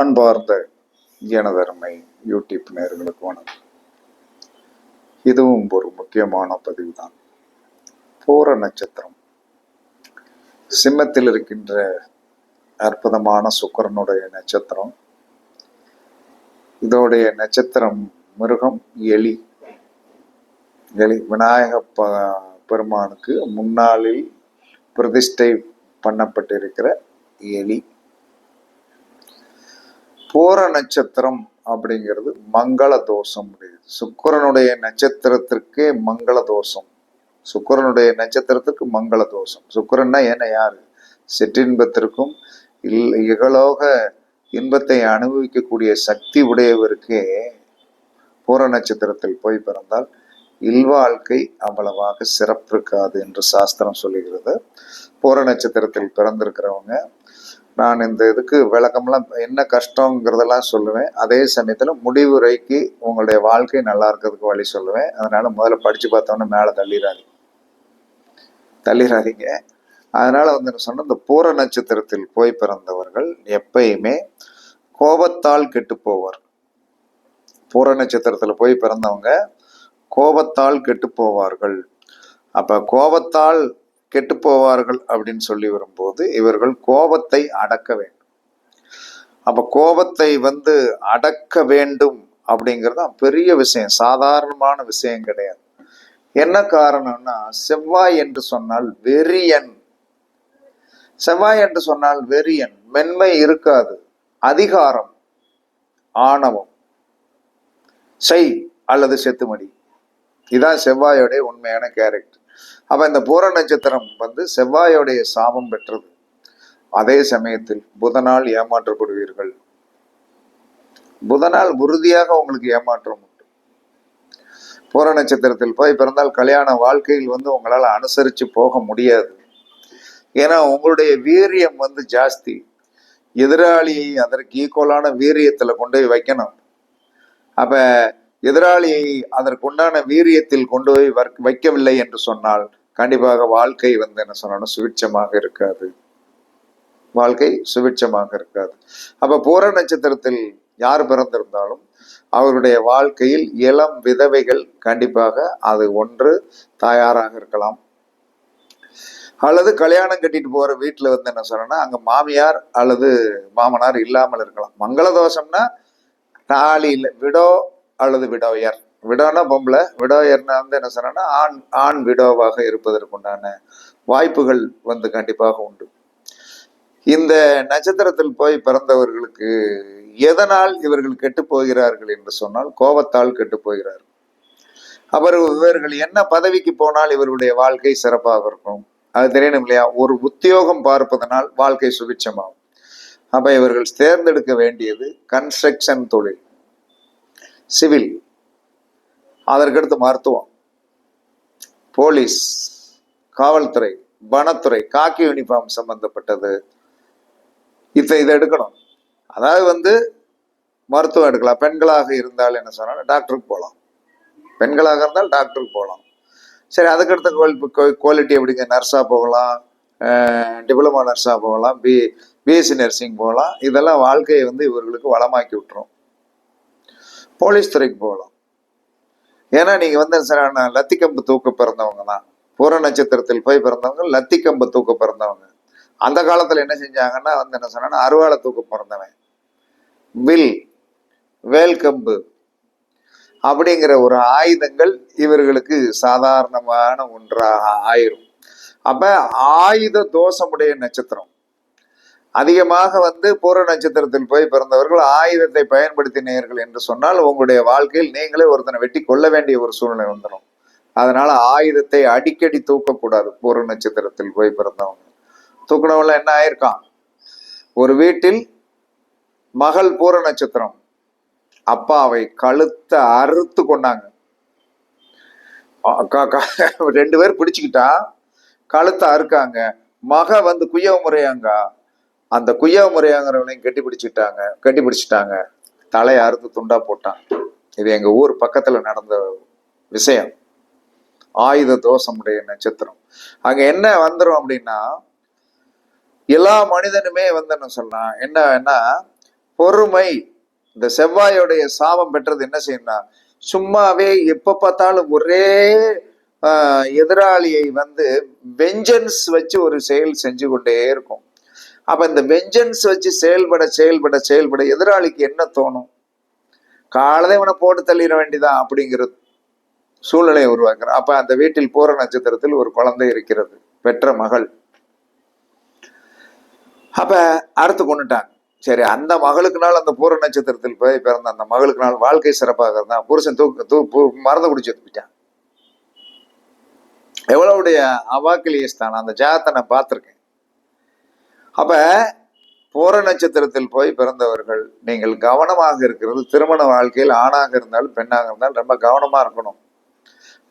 அன்பார்ந்த எனதருமை யூடியூப் நேர்களுக்கு வணக்கம். இதுவும் ஒரு முக்கியமான பதிவு தான் பூர நட்சத்திரம். சிம்மத்தில் இருக்கின்ற அற்புதமான சுக்கிரனுடைய நட்சத்திரம். இதோடைய நட்சத்திரம் மிருகம் எலி. எலி விநாயக ப பெருமானுக்கு முன்னாளில் பிரதிஷ்டை பண்ணப்பட்டிருக்கிற எலி. பூர நட்சத்திரம் அப்படிங்கிறது மங்கள தோஷம் உடையது சுக்கிரனுடைய நட்சத்திரத்திற்கே மங்கள தோஷம். சுக்கரனுடைய நட்சத்திரத்துக்கு மங்கள தோஷம். சுக்கரன்னா என்ன யாரு? சிற்றின்பத்திற்கும் இல் இகலோக இன்பத்தை அனுபவிக்கக்கூடிய சக்தி உடையவருக்கே பூர நட்சத்திரத்தில் போய் பிறந்தால் இல்வாழ்க்கை அவ்வளவாக சிறப்பு இருக்காது என்று சாஸ்திரம் சொல்லுகிறது. பூர நட்சத்திரத்தில் பிறந்திருக்கிறவங்க நான் இந்த இதுக்கு விளக்கம்லாம் என்ன கஷ்டங்கிறதெல்லாம் சொல்லுவேன். அதே சமயத்தில் முடிவுரைக்கு உங்களுடைய வாழ்க்கை நல்லா இருக்கிறதுக்கு வழி சொல்லுவேன். அதனால முதல்ல படிச்சு பார்த்தோன்னே மேலே தள்ளிடாதீங்க தள்ளிடாதீங்க அதனால வந்து என்ன சொன்ன இந்த பூர நட்சத்திரத்தில் போய் பிறந்தவர்கள் எப்பயுமே கோபத்தால் கெட்டு போவார் பூர நட்சத்திரத்தில் போய் பிறந்தவங்க கோபத்தால் கெட்டு போவார்கள் அப்ப கோபத்தால் கெட்டு போவார்கள் அப்படின்னு சொல்லி வரும்போது இவர்கள் கோபத்தை அடக்க வேண்டும். அப்ப கோபத்தை வந்து அடக்க வேண்டும் அப்படிங்கிறது தான் பெரிய விஷயம் சாதாரணமான விஷயம் கிடையாது. என்ன காரணம்னா செவ்வாய் என்று சொன்னால் வெறியன். செவ்வாய் என்று சொன்னால் வெறியன் மென்மை இருக்காது அதிகாரம் ஆணவம் செய் அல்லது செத்துமடி. இதான் செவ்வாயோடைய உண்மையான கேரக்டர் அப்போ இந்த பூர நட்சத்திரம் வந்து செவ்வாயோடைய சாபம் பெற்றது. அதே சமயத்தில் புதனால் ஏமாற்றப்படுவீர்கள். புதனால் உறுதியாக உங்களுக்கு ஏமாற்றம் உண்டு. பூர நட்சத்திரத்தில் போய் பிறந்தால் கல்யாண வாழ்க்கையில் வந்து உங்களால் அனுசரித்து போக முடியாது. ஏன்னா உங்களுடைய வீரியம் வந்து ஜாஸ்தி. எதிராளியை அதற்கு ஈக்குவலான வீரியத்தில் கொண்டு போய் வைக்கணும். அப்போ எதிராளியை அதற்குண்டான வீரியத்தில் கொண்டு போய் வைக்கவில்லை என்று சொன்னால் கண்டிப்பாக வாழ்க்கை வந்து என்ன சொன்னாலும் சுபிட்சமாக இருக்காது. வாழ்க்கை சுபிட்சமாக இருக்காது. அப்ப பூர நட்சத்திரத்தில் யார் பிறந்திருந்தாலும் அவருடைய வாழ்க்கையில் இளம் விதவைகள் கண்டிப்பாக அது ஒன்று தாயாராக இருக்கலாம். அல்லது கல்யாணம் கட்டிட்டு போற வீட்டுல வந்து என்ன சொன்னா அங்க மாமியார் அல்லது மாமனார் இல்லாமல் இருக்கலாம். மங்கள தோஷம்னா தாலி இல்லை விடோ அல்லது விடோயர். விடோனா பொம்பளை விடோ என்ன வந்து என்ன சொன்னா ஆண் ஆண் விடோவாக இருப்பதற்குண்டான வாய்ப்புகள் வந்து கண்டிப்பாக உண்டு. இந்த நட்சத்திரத்தில் போய் பிறந்தவர்களுக்கு எதனால் இவர்கள் கெட்டு போகிறார்கள் என்று சொன்னால் கோபத்தால் கெட்டு போகிறார்கள் அவர் இவர்கள் என்ன பதவிக்கு போனால் இவருடைய வாழ்க்கை சிறப்பாக இருக்கும். அது தெரியணும் இல்லையா? ஒரு உத்தியோகம் பார்ப்பதனால் வாழ்க்கை சுபிட்சமாகும். அப்ப இவர்கள் தேர்ந்தெடுக்க வேண்டியது கன்ஸ்ட்ரக்ஷன் தொழில் சிவில் அதற்கடுத்து மருத்துவம். போலீஸ் காவல்துறை வனத்துறை காக்கி யூனிஃபார்ம் சம்பந்தப்பட்டது. இதை இதை எடுக்கணும். அதாவது வந்து மருத்துவம் எடுக்கலாம். பெண்களாக இருந்தால் என்ன சொன்னால் டாக்டருக்கு போகலாம். பெண்களாக இருந்தால் டாக்டருக்கு போகலாம். சரி அதுக்கடுத்த குவாலிட்டி எப்படிங்க? நர்ஸாக போகலாம் டிப்ளமா நர்ஸாக போகலாம் பி பிஎஸ்சி நர்சிங் போகலாம். இதெல்லாம் வாழ்க்கையை வந்து இவர்களுக்கு வளமாக்கி விட்டுரும். போலீஸ் துறைக்கு போகலாம். ஏன்னா நீங்கள் வந்து சார் லத்திக்கம்பு தூக்க பிறந்தவங்க தான். பூர நட்சத்திரத்தில் போய் பிறந்தவங்க லத்திக்கம்பு தூக்க பிறந்தவங்க. அந்த காலத்தில் என்ன செஞ்சாங்கன்னா வந்து என்ன சொன்னா அருவாளை தூக்க பிறந்தவன். வில் வேல்கம்பு அப்படிங்கிற ஒரு ஆயுதங்கள் இவர்களுக்கு சாதாரணமான ஒன்றாக ஆயிரும். அப்ப ஆயுத தோஷமுடைய நட்சத்திரம். அதிகமாக வந்து பூர நட்சத்திரத்தில் போய் பிறந்தவர்கள் ஆயுதத்தை பயன்படுத்தினீர்கள் என்று சொன்னால் உங்களுடைய வாழ்க்கையில் நீங்களே ஒருத்தனை வெட்டி கொள்ள வேண்டிய ஒரு சூழ்நிலை வந்துடும். அதனால ஆயுதத்தை அடிக்கடி தூக்கக்கூடாது பூர நட்சத்திரத்தில் போய் பிறந்தவங்க. தூக்கினவங்கள என்ன ஆயிருக்கான்? ஒரு வீட்டில் மகள் பூர நட்சத்திரம். அப்பாவை கழுத்தை அறுத்து கொண்டாங்க. ரெண்டு பேர் பிடிச்சுக்கிட்டா கழுத்தை அறுக்காங்க. மக வந்து குயவ முறையாங்க? அந்த குய்யா முறையாங்கிறவனையும் கட்டி பிடிச்சிட்டாங்க கட்டி பிடிச்சிட்டாங்க தலையை அறுத்து துண்டா போட்டான். இது எங்க ஊர் பக்கத்துல நடந்த விஷயம். ஆயுத தோஷமுடைய நட்சத்திரம். அங்க என்ன வந்துடும் அப்படின்னா எல்லா மனிதனுமே வந்து என்ன சொல்லலாம் என்னன்னா பொறுமை. இந்த செவ்வாயோடைய சாபம் பெற்றது என்ன செய்யணும்னா சும்மாவே எப்ப பார்த்தாலும் ஒரே எதிராளியை வந்து வெஞ்சன்ஸ் வச்சு ஒரு செயல் செஞ்சு கொண்டே இருக்கும். அப்ப இந்த வெஞ்சன்ஸ் வச்சு செயல்பட செயல்பட செயல்பட எதிராளிக்கு என்ன தோணும்? காலதை இவனை போட்டு தள்ளிட வேண்டிதான் அப்படிங்கிற சூழ்நிலையை உருவாக்குறான் அப்ப அந்த வீட்டில் பூர நட்சத்திரத்தில் ஒரு குழந்தை இருக்கிறது பெற்ற மகள். அப்ப அறுத்து கொண்டுட்டாங்க. சரி அந்த மகளுக்கு நாள் அந்த பூர நட்சத்திரத்தில் போய் பிறந்த அந்த மகளுக்கு நாள் வாழ்க்கை சிறப்பாக இருந்தான் புருஷன் தூக்கு தூ மறந்து குடிச்சு போயிட்டான் எவ்வளவுடைய அவாக்கிலியஸ்தான் அந்த ஜாதத்தை நான் பார்த்துருக்கேன். அப்ப பூர நட்சத்திரத்தில் போய் பிறந்தவர்கள் நீங்கள் கவனமாக இருக்கிறது திருமண வாழ்க்கையில் ஆணாக இருந்தாலும் பெண்ணாக இருந்தாலும் ரொம்ப கவனமா இருக்கணும்.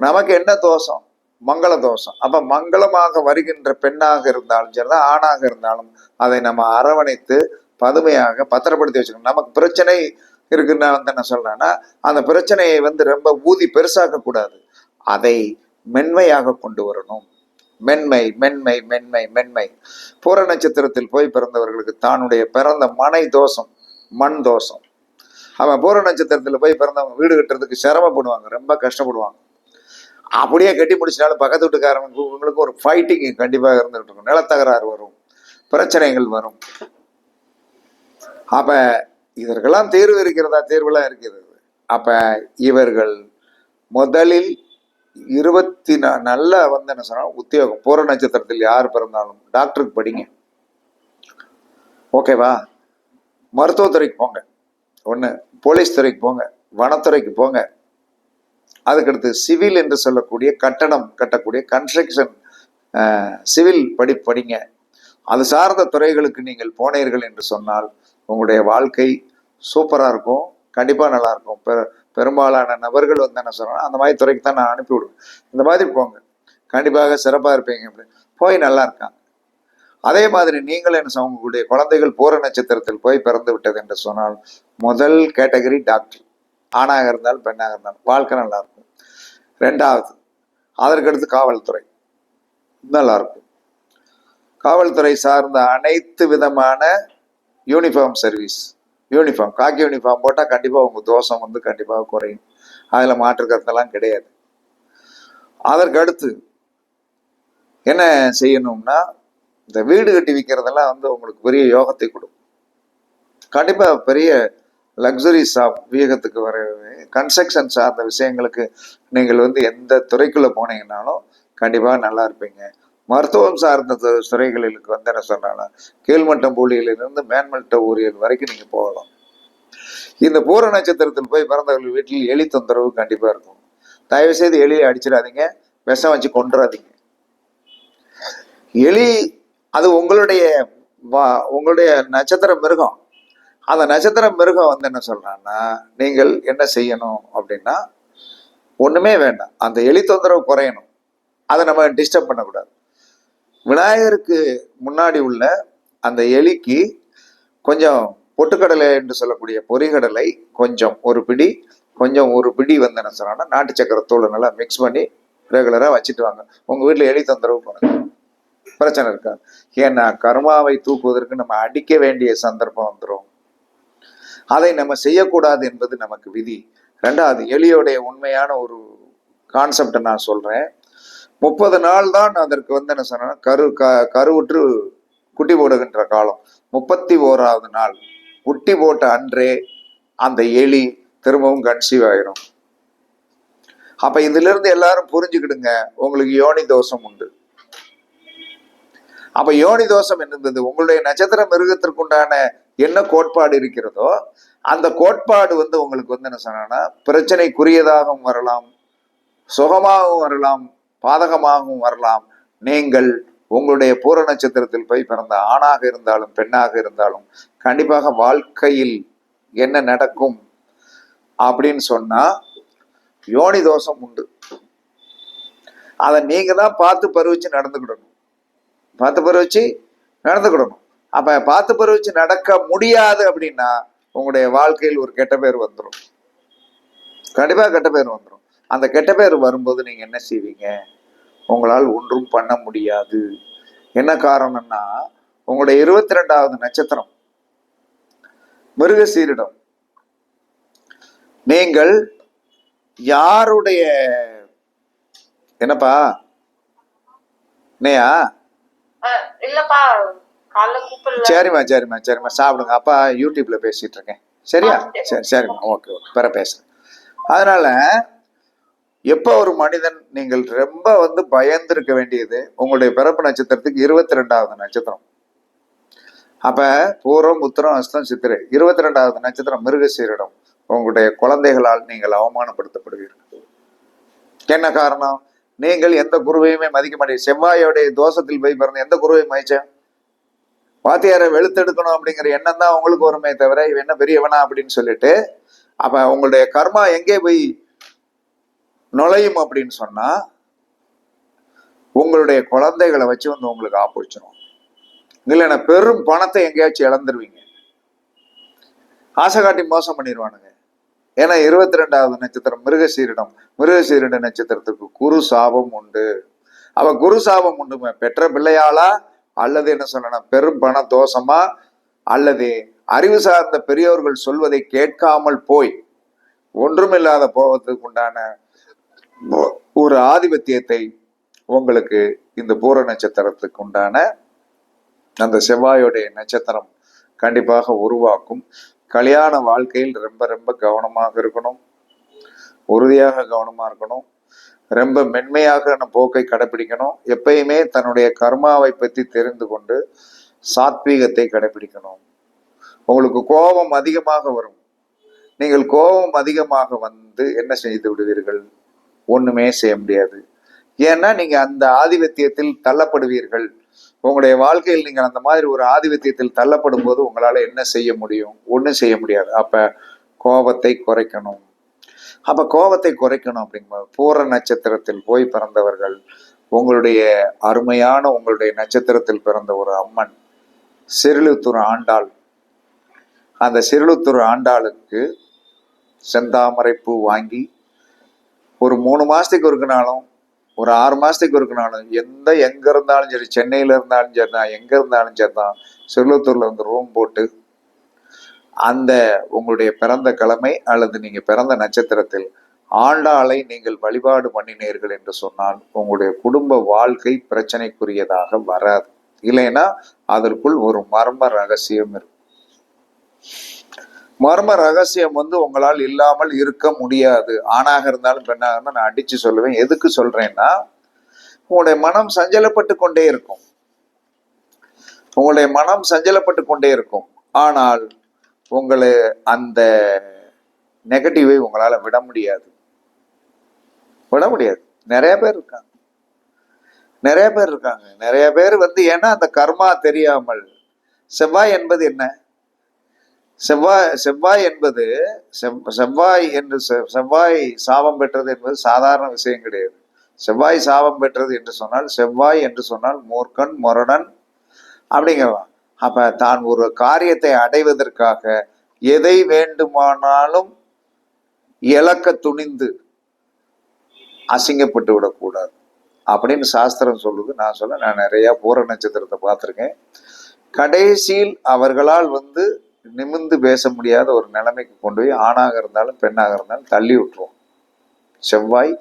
நமக்கு என்ன தோஷம்? மங்கள தோஷம். அப்ப மங்களமாக வருகின்ற பெண்ணாக இருந்தாலும் சரிதான் ஆணாக இருந்தாலும் அதை நம்ம அரவணைத்து பதுமையாக பத்திரப்படுத்தி வச்சுக்கணும். நமக்கு பிரச்சனை இருக்குன்னு வந்து என்ன சொல்றேன்னா அந்த பிரச்சனையை வந்து ரொம்ப ஊதி பெருசாக்க கூடாது அதை மென்மையாக கொண்டு வரணும். மென்மை மென்மை மென்மை மென்மை. பூர நட்சத்திரத்தில் போய் பிறந்தவர்களுக்கு தானுடைய பிறந்த மனை தோஷம் மண் தோஷம். அவன் பூர நட்சத்திரத்தில் போய் பிறந்தவங்க வீடு கட்டுறதுக்கு சிரமப்படுவாங்க ரொம்ப கஷ்டப்படுவாங்க. அப்படியே கட்டி முடிச்சினாலும் பக்கத்து வீட்டுக்காரங்களுக்கு உங்களுக்கு ஒரு ஃபைட்டிங் கண்டிப்பாக இருந்துகிட்டு இருக்கும். நிலத்தகராறு வரும் பிரச்சனைகள் வரும். அப்போ இதற்கெல்லாம் தேர்வு இருக்கிறதா? தேர்வுலாம் இருக்கிறது. அப்போ இவர்கள் முதலில் இருபத்தி நா நல்ல வந்து என்ன சொன்னா உத்தியோகம். பூர நட்சத்திரத்தில் யார் பிறந்தாலும் டாக்டருக்கு படிங்க. ஓகேவா மருத்துவத்துறைக்கு போங்க. ஒன்று போலீஸ் துறைக்கு போங்க. வனத்துறைக்கு போங்க. அதுக்கடுத்து சிவில் என்று சொல்லக்கூடிய கட்டணம் கட்டக்கூடிய கன்ஸ்ட்ரக்ஷன் சிவில் படி படிங்க. அது சார்ந்த துறைகளுக்கு நீங்கள் போனீர்கள் என்று சொன்னால் உங்களுடைய வாழ்க்கை சூப்பராக இருக்கும். கண்டிப்பாக நல்லா இருக்கும். பெரும்பாலான நபர்கள் வந்து என்ன சொல்கிறாங்க அந்த மாதிரி துறைக்கு தான் நான் அனுப்பிவிடுவேன் இந்த மாதிரி போங்க. கண்டிப்பாக சிறப்பாக இருப்பீங்க அப்படின்னு போய் நல்லா இருக்காங்க. அதே மாதிரி நீங்கள் என்ன உங்களுடைய குழந்தைகள் பூர நட்சத்திரத்தில் போய் பிறந்து விட்டது என்று சொன்னால் முதல் கேட்டகரி டாக்டர். ஆணாக இருந்தாலும் பெண்ணாக இருந்தாலும் வாழ்க்கை நல்லா இருக்கும். ரெண்டாவது அதற்கடுத்து காவல்துறை. நல்லா இருக்கும். காவல்துறை சார்ந்த அனைத்து விதமான uniform service uniform khaki uniform போட்டால் கண்டிப்பாக உங்கள் தோஷம் வந்து கண்டிப்பாக குறையும். அதில் மாற்று கருத்தெல்லாம் கிடையாது. அதற்கு அடுத்து என்ன செய்யணும்னா இந்த வீடு கட்டி விற்கிறதெல்லாம் வந்து உங்களுக்கு பெரிய யோகத்தை கொடுக்கும் கண்டிப்பாக பெரிய லக்ஸரி ஷாப் வியூகத்துக்கு வர கன்ஸ்ட்ரக்ஷன் சார்ந்த விஷயங்களுக்கு நீங்கள் வந்து எந்த துறைக்குள்ளே போனீங்கன்னாலும் கண்டிப்பாக நல்லா இருப்பீங்க. மருத்துவம் சார்ந்த துறைகளுக்கு வந்து என்ன சொன்னாங்கன்னா கீழ்மட்டம் ஊழியலிருந்து மேன்மட்ட ஊழியர் வரைக்கும் நீங்கள் போகலாம். இந்த பூர நட்சத்திரத்தில் போய் பிறந்தவர்கள் வீட்டில் எலி தொந்தரவு கண்டிப்பாக இருக்கும். தயவு செய்து எலியை அடிச்சிடாதீங்க. விஷம் வச்சு கொண்டுறாதீங்க எலி அது உங்களுடைய வா- உங்களுடைய நட்சத்திர மிருகம். அந்த நட்சத்திர மிருகம் வந்து என்ன சொல்கிறான்னா நீங்கள் என்ன செய்யணும் அப்படின்னா ஒண்ணுமே வேண்டாம். அந்த எலி தொந்தரவு குறையணும். அதை நம்ம டிஸ்டர்ப் பண்ணக்கூடாது. விநாயகருக்கு முன்னாடி உள்ள அந்த எலிக்கு கொஞ்சம் பொட்டுக்கடலை என்று சொல்லக்கூடிய பொறிகடலை கொஞ்சம் ஒரு பிடி கொஞ்சம் ஒரு பிடி வந்து என்ன சொன்னா நாட்டு சக்கரத்தோடு நல்லா மிக்ஸ் பண்ணி ரெகுலராக வச்சுட்டு வாங்க. உங்க வீட்டில் எலி தொந்தரவு பண்ணுங்க பிரச்சனை இருக்கா ஏன்னா கர்மாவை தூக்குவதற்கு நம்ம அடிக்க வேண்டிய சந்தர்ப்பம் வந்துடும் அதை நம்ம செய்யக்கூடாது என்பது நமக்கு விதி. ரெண்டாவது எலியோடைய உண்மையான ஒரு கான்செப்டை நான் சொல்றேன். முப்பது நாள் தான் அதற்கு வந்து என்ன சொன்னா கரு க கருவுற்று குட்டி போடுகின்ற காலம். முப்பத்தி ஓராவது நாள். குட்டி போட்ட அன்றே அந்த எலி திரும்பவும் கன்சீவ் ஆயிரும். அப்ப இதுல இருந்து எல்லாரும் புரிஞ்சுக்கிடுங்க உங்களுக்கு யோனி தோஷம் உண்டு. அப்ப யோனி தோஷம் என்னது? உங்களுடைய நட்சத்திர மிருகத்திற்குண்டான என்ன கோட்பாடு இருக்கிறதோ அந்த கோட்பாடு வந்து உங்களுக்கு வந்து என்ன சொன்னா பிரச்சனைக்குரியதாகவும் வரலாம் சுகமாகவும் வரலாம் பாதகமாகவும் வரலாம். நீங்கள் உங்களுடைய பூர நட்சத்திரத்தில் போய் பிறந்த ஆணாக இருந்தாலும் பெண்ணாக இருந்தாலும் கண்டிப்பாக வாழ்க்கையில் என்ன நடக்கும் அப்படின்னு சொன்னா யோனி தோஷம் உண்டு. அதை நீங்க தான் பார்த்து பருவிச்சு நடந்துக்கிடணும். பார்த்து பருவிச்சு நடந்துக்கிடணும். அப்ப பார்த்து பருவிச்சு நடக்க முடியாது அப்படின்னா உங்களுடைய வாழ்க்கையில் ஒரு கெட்ட பேர் வந்துடும் கண்டிப்பா கெட்ட பேர் வந்துடும் அந்த கெட்ட பேர் வரும்போது நீங்க என்ன செய்வீங்க? உங்களால் ஒன்றும் பண்ண முடியாது. என்ன காரணம்னா உங்களுடைய இருபத்தி ரெண்டாவது நட்சத்திரம் மிருகசீரிடம். நீங்கள் யாருடைய என்னப்பா? என்னையா? சரிம்மா சரிம்மா சரிம்மா சாப்பிடுங்க. அப்பா யூடியூப்ல பேசிட்டு இருக்கேன். சரியா? சரி. சரிம்மா ஓகே ஓகே. பிற பேசுறேன். அதனால எப்போ ஒரு மனிதன் நீங்கள் ரொம்ப வந்து பயந்திருக்க வேண்டியது உங்களுடைய பிறப்பு நட்சத்திரத்துக்கு இருபத்தி ரெண்டாவது நட்சத்திரம். அப்ப பூரம் உத்திரம் அஸ்தம் சித்திரை இருபத்தி ரெண்டாவது நட்சத்திரம் மிருகசீரிடம். உங்களுடைய குழந்தைகளால் நீங்கள் அவமானப்படுத்தப்படுவீர்கள். என்ன காரணம்? நீங்கள் எந்த குருவையுமே மதிக்க மாட்டீங்க. செவ்வாயோடைய தோஷத்தில் போய் பிறந்த எந்த குருவையும் மதிச்சேன் வாத்தியாரை வெளுத்தெடுக்கணும் அப்படிங்கிற எண்ணம் தான் உங்களுக்கு வருமே தவிர இவன் என்ன பெரியவனா அப்படின்னு சொல்லிட்டு அப்ப உங்களுடைய கர்மா எங்கே போய் நுழையும் அப்படின்னு சொன்னா உங்களுடைய குழந்தைகளை வச்சு வந்து உங்களுக்கு ஆப்பிடிச்சிடும் இல்லைன்னா பெரும் பணத்தை எங்கேயாச்சும் இழந்துருவீங்க. ஆசை காட்டி மோசம் பண்ணிடுவானுங்க ஏன்னா இருபத்தி ரெண்டாவது நட்சத்திரம் மிருகசீரிடம் மிருகசீரிட நட்சத்திரத்துக்கு குரு சாபம் உண்டு. அவ குரு சாபம் உண்டு பெற்ற பிள்ளையாளா? அல்லது என்ன சொல்லணும் பெரும் பண தோஷமா? அல்லது அறிவு சார்ந்த பெரியோர்கள் சொல்வதை கேட்காமல் போய் ஒன்றுமில்லாத போவதற்கு உண்டான ஒரு ஆதிபத்தியத்தை உங்களுக்கு இந்த பூர நட்சத்திரத்துக்கு உண்டான அந்த செவ்வாயோடைய நட்சத்திரம் கண்டிப்பாக உருவாக்கும். கல்யாண வாழ்க்கையில் ரொம்ப ரொம்ப கவனமாக இருக்கணும். உறுதியாக கவனமாக இருக்கணும். ரொம்ப மென்மையாக போக்கை கடைபிடிக்கணும். எப்பயுமே தன்னுடைய கர்மாவை பற்றி தெரிந்து கொண்டு சாத்வீகத்தை கடைபிடிக்கணும். உங்களுக்கு கோபம் அதிகமாக வரும். நீங்கள் கோபம் அதிகமாக வந்து என்ன செய்து விடுவீர்கள்? ஒன்றுமே செய்ய முடியாது. ஏன்னா நீங்கள் அந்த ஆதிபத்தியத்தில் தள்ளப்படுவீர்கள். உங்களுடைய வாழ்க்கையில் நீங்கள் அந்த மாதிரி ஒரு ஆதிபத்தியத்தில் தள்ளப்படும் போது உங்களால் என்ன செய்ய முடியும்? ஒன்றும் செய்ய முடியாது. அப்போ கோபத்தை குறைக்கணும். அப்போ கோபத்தை குறைக்கணும் அப்படிங்கும்போது பூர நட்சத்திரத்தில் போய் பிறந்தவர்கள் உங்களுடைய அருமையான உங்களுடைய நட்சத்திரத்தில் பிறந்த ஒரு அம்மன் சிறுலுத்தூர் ஆண்டாள். அந்த சிறுலுத்தூர் ஆண்டாளுக்கு செந்தாமரை பூ வாங்கி ஒரு மூணு மாசத்துக்கு ஒருக்கினாலும் ஒரு ஆறு மாசத்துக்கு ஒருக்கினாலும் எந்த எங்க இருந்தாலும் சரி சென்னையில இருந்தாலும் சரி தான் எங்க இருந்தாலும் சரி தான் சிறுலுத்தூர்ல வந்து ரூம் போட்டு அந்த உங்களுடைய பிறந்த கிழமை அல்லது நீங்க பிறந்த நட்சத்திரத்தில் ஆண்டாளை நீங்கள் வழிபாடு பண்ணினீர்கள் என்று சொன்னால் உங்களுடைய குடும்ப வாழ்க்கை பிரச்சனைக்குரியதாக வராது. இல்லைன்னா அதற்குள் ஒரு மர்ம ரகசியம் இருக்கும். மர்ம ரகசியம் வந்து உங்களால் இல்லாமல் இருக்க முடியாது. ஆணாக இருந்தாலும் பெண்ணாக இருந்தாலும் நான் அடிச்சு சொல்லுவேன். எதுக்கு சொல்றேன்னா உங்களுடைய மனம் சஞ்சலப்பட்டு கொண்டே இருக்கும். உங்களுடைய மனம் சஞ்சலப்பட்டு கொண்டே இருக்கும். ஆனால் உங்களை அந்த நெகட்டிவை உங்களால விட முடியாது. விட முடியாது. நிறைய பேர் இருக்காங்க. நிறைய பேர் இருக்காங்க. நிறைய பேர் வந்து ஏன்னா அந்த கர்மா தெரியாமல். செவ்வாய் என்பது என்ன? செவ்வாய் செவ்வாய் என்பது செவ்வாய் என்று செ- செவ்வாய் சாபம் பெற்றது என்பது சாதாரண விஷயம் கிடையாது. செவ்வாய் சாபம் பெற்றது என்று சொன்னால் செவ்வாய் என்று சொன்னால் மூர்க்கன் மொரடன் அப்படிங்கலாம் அப்ப தான் ஒரு காரியத்தை அடைவதற்காக எதை வேண்டுமானாலும் இழக்க துணிந்து அசிங்கப்பட்டு விடக்கூடாது. அப்படின்னு சாஸ்திரம் சொல்லுது. நான் சொல்ல நான் நிறைய பூர நட்சத்திரத்தை பார்த்துருக்கேன். கடைசியில் அவர்களால் வந்து நிமிர்ந்து பேச முடியாத ஒரு நிலைமைக்கு கொண்டு போய் ஆணாக இருந்தாலும் பெண்ணாக இருந்தாலும் தள்ளி விட்டுருவோம். செவ்வாய்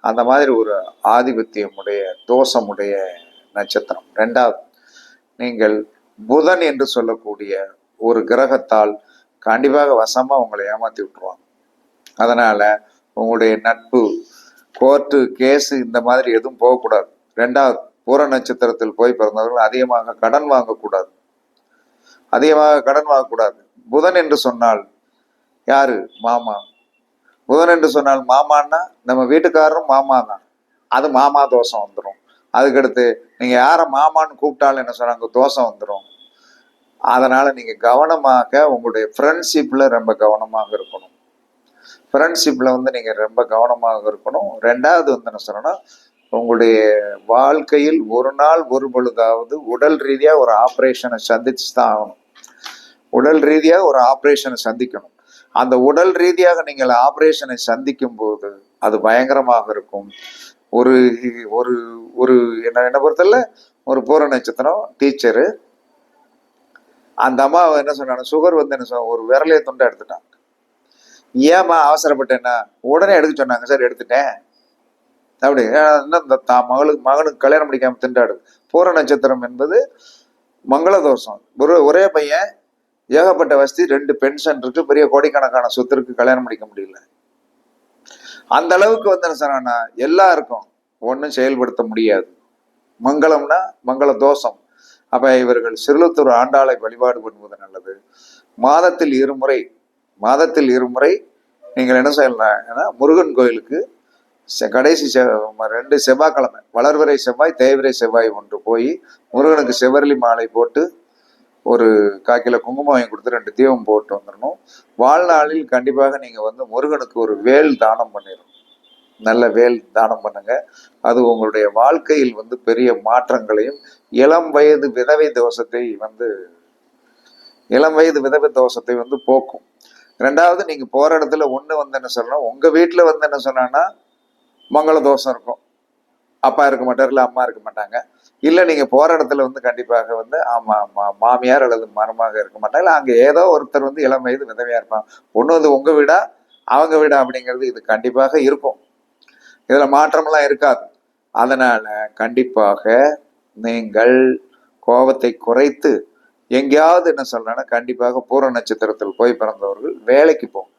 அந்த மாதிரி ஒரு ஆதிபத்தியமுடைய தோஷமுடைய நட்சத்திரம். ரெண்டாவது நீங்கள் புதன் என்று சொல்லக்கூடிய ஒரு கிரகத்தால் கண்டிப்பாக வசமாக உங்களை ஏமாற்றி விட்டுருவாங்க. அதனால் உங்களுடைய நட்பு கோர்ட்டு கேஸு இந்த மாதிரி எதுவும் போகக்கூடாது. ரெண்டாவது பூர நட்சத்திரத்தில் போய் பிறந்தவர்கள் அதிகமாக கடன் வாங்கக்கூடாது. அதிகமாக கடன் வாங்கக்கூடாது. புதன் என்று சொன்னால் யாரு? மாமா. புதன் என்று சொன்னால் மாமான்னா நம்ம வீட்டுக்காரரும் மாமா தான். அது மாமா தோஷம் வந்துடும் அதுக்கடுத்து நீங்கள் யாரை மாமான்னு கூப்பிட்டாலும் என்ன சொன்னாங்க? தோஷம் வந்துடும் அதனால் நீங்கள் கவனமாக உங்களுடைய ஃப்ரெண்ட்ஷிப்பில் ரொம்ப கவனமாக இருக்கணும். ஃப்ரெண்ட்ஷிப்பில் வந்து நீங்கள் ரொம்ப கவனமாக இருக்கணும். ரெண்டாவது வந்து என்ன சொல்லணும்னா உங்களுடைய வாழ்க்கையில் ஒரு நாள் ஒரு பொழுதாவது உடல் ரீதியாக ஒரு ஆப்ரேஷனை சந்திச்சு தான் ஆகணும். உடல் ரீதியாக ஒரு ஆப்ரேஷனை சந்திக்கணும். அந்த உடல் ரீதியாக நீங்கள் ஆப்ரேஷனை சந்திக்கும் போது அது பயங்கரமாக இருக்கும். ஒரு ஒரு ஒரு என்ன என்ன பொறுத்தல ஒரு பூர நட்சத்திரம் டீச்சரு அந்த அம்மா என்ன சொன்னாங்க சுகர் வந்து என்ன சொன்ன ஒரு விரலையை துண்டை எடுத்துட்டாங்க. ஏம்மா அவசரப்பட்டேன்னா? உடனே எடுக்க சொன்னாங்க சார் எடுத்துட்டேன். அப்படி இன்னும் இந்த தா மகளுக்கு மகனுக்கு கல்யாணம் முடிக்காமல் திண்டாடுது பூர நட்சத்திரம் என்பது மங்கள தோஷம் ஒரு ஒரே பையன் ஏகப்பட்ட வசதி ரெண்டு பென்ஷன் இருக்கு பெரிய கோடிக்கணக்கான சொத்து இருக்கு கல்யாணம் முடிக்க முடியல. அந்த அளவுக்கு வந்து என்ன சொன்னா எல்லாருக்கும் ஒன்றும் செயல்படுத்த முடியாது. மங்களம்னா மங்கள தோஷம். அப்ப இவர்கள் சிறுலத்தூர் ஆண்டாளை வழிபாடு பண்ணுவது நல்லது. மாதத்தில் இருமுறை மாதத்தில் இருமுறை நீங்கள் என்ன செய்யலாம் முருகன் கோயிலுக்கு செ- கடைசி ரெண்டு செவ்வாய்க்கிழமை வளர்வரை செவ்வாய் தேய்வரை செவ்வாய் ஒன்று போய் முருகனுக்கு செவ்வரளி மாலை போட்டு ஒரு கால் குங்குமம் வாங்கி கொடுத்து ரெண்டு தீபம் போட்டு வந்துடணும். வாழ்நாளில் கண்டிப்பாக நீங்கள் வந்து முருகனுக்கு ஒரு வேல் தானம் பண்ணிடணும். நல்ல வேல் தானம் பண்ணுங்க. அது உங்களுடைய வாழ்க்கையில் வந்து பெரிய மாற்றங்களையும் இளம் வயது விதவை தோஷத்தை வந்து இளம் வயது விதவை தோஷத்தை வந்து போக்கும். ரெண்டாவது நீங்க போற இடத்துல ஒண்ணு வந்து என்ன சொல்லணும்? உங்க வீட்டுல வந்து என்ன சொன்னான்னா மங்கள தோஷம் இருக்கும். அப்பா இருக்க மாட்டார் இல்லை அம்மா இருக்க மாட்டாங்க. இல்லை நீங்கள் போகிற இடத்துல வந்து கண்டிப்பாக வந்து ஆமாம் மாமியார் அல்லது மரமாக இருக்க மாட்டாங்க. இல்லை அங்கே ஏதோ ஒருத்தர் வந்து இளம் வயது விதவையாக இருப்பாங்க. ஒன்று வந்து உங்க வீடா அவங்க வீடா அப்படிங்கிறது இது கண்டிப்பாக இருக்கும். இதில் மாற்றமெல்லாம் இருக்காது. அதனால் கண்டிப்பாக நீங்கள் கோபத்தை குறைத்து எங்கேயாவது என்ன சொல்றேன்னா கண்டிப்பாக பூர நட்சத்திரத்தில் போய் பிறந்தவர்கள் வேலைக்கு போகும்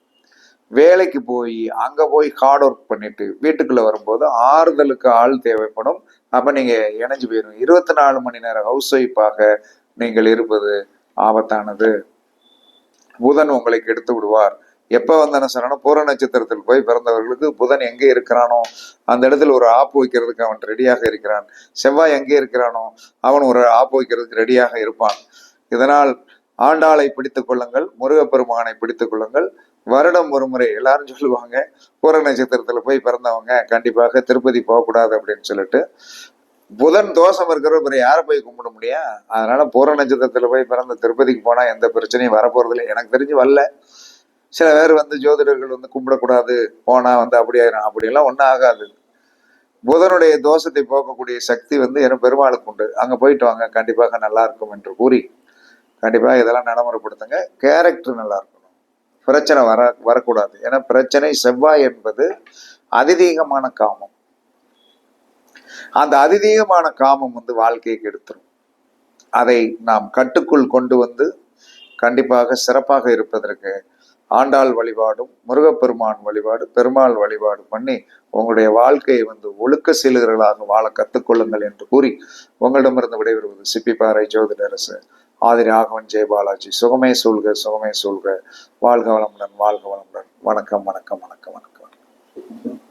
வேலைக்கு போய் அங்க போய் ஹார்ட் ஒர்க் பண்ணிட்டு வீட்டுக்குள்ள வரும்போது ஆறுதலுக்கு ஆள் தேவைப்படும். அப்ப நீங்க இணைஞ்சு போயிடும் இருபத்தி நாலு மணி நேரம் ஹவுஸ் ஒய்ஃபாக நீங்கள் இருப்பது ஆபத்தானது. புதன் உங்களை கெடுத்து விடுவார். எப்ப வந்தானே என்ன பூர நட்சத்திரத்தில் போய் பிறந்தவர்களுக்கு புதன் எங்கே இருக்கிறானோ அந்த இடத்துல ஒரு ஆப்பு வைக்கிறதுக்கு அவன் ரெடியாக இருக்கிறான். செவ்வாய் எங்கே இருக்கிறானோ அவன் ஒரு ஆப்பு வைக்கிறதுக்கு ரெடியாக இருப்பான். இதனால் ஆண்டாளை பிடித்துக் கொள்ளுங்கள் முருகப்பெருமானை பிடித்துக் கொள்ளுங்கள். வருடம் ஒரு முறை எல்லாரும் சொல்லுவாங்க பூர நட்சத்திரத்துல போய் பிறந்தவங்க கண்டிப்பாக திருப்பதி போகக்கூடாது அப்படின்னு சொல்லிட்டு. புதன் தோஷம் இருக்கிறவர் யாரை போய் கும்பிட முடியும் அதனால பூர நட்சத்திரத்துல போய் பிறந்த திருப்பதிக்கு போனா எந்த பிரச்சனையும் வரப்போறது இல்லை எனக்கு தெரிஞ்சு வரல. சில பேர் வந்து ஜோதிடர்கள் வந்து கும்பிடக்கூடாது போனா வந்து அப்படி ஆயிரும். அப்படிலாம் ஒன்றும் ஆகாது. புதனுடைய தோஷத்தை போக்கக்கூடிய சக்தி வந்து என பெருமாளுக்கு உண்டு. அங்க போயிட்டு வாங்க கண்டிப்பாக நல்லா இருக்கும் என்று கூறி கண்டிப்பாக இதெல்லாம் நடைமுறைப்படுத்துங்க. கேரக்டர் நல்லா இருக்கணும் பிரச்சனை வர வரக்கூடாது. ஏன்னா பிரச்சனை செவ்வாய் என்பது அதிதீகமான காமம். அந்த அதிதீகமான காமம் வந்து வாழ்க்கையை கெடுத்துரும் அதை நாம் கட்டுக்குள் கொண்டு வந்து கண்டிப்பாக சிறப்பாக இருப்பதற்கு ஆண்டாள் வழிபாடும் முருகப்பெருமான் வழிபாடு பெருமாள் வழிபாடு பண்ணி உங்களுடைய வாழ்க்கையை வந்து ஒழுக்க சீலர்களாக வாழ கற்றுக்கொள்ளுங்கள் என்று கூறி உங்களிடமிருந்து விடைபெறுவது சிப்பிப்பாறை ஜோதிடரசு ஆதிரி ஆகவன் ஜெயபாலாஜி சுகமே சொல்க சுகமே சொல்க வாழ்க வளமுடன் வாழ்க வளமுடன். வணக்கம் வணக்கம் வணக்கம் வணக்கம் வணக்கம்.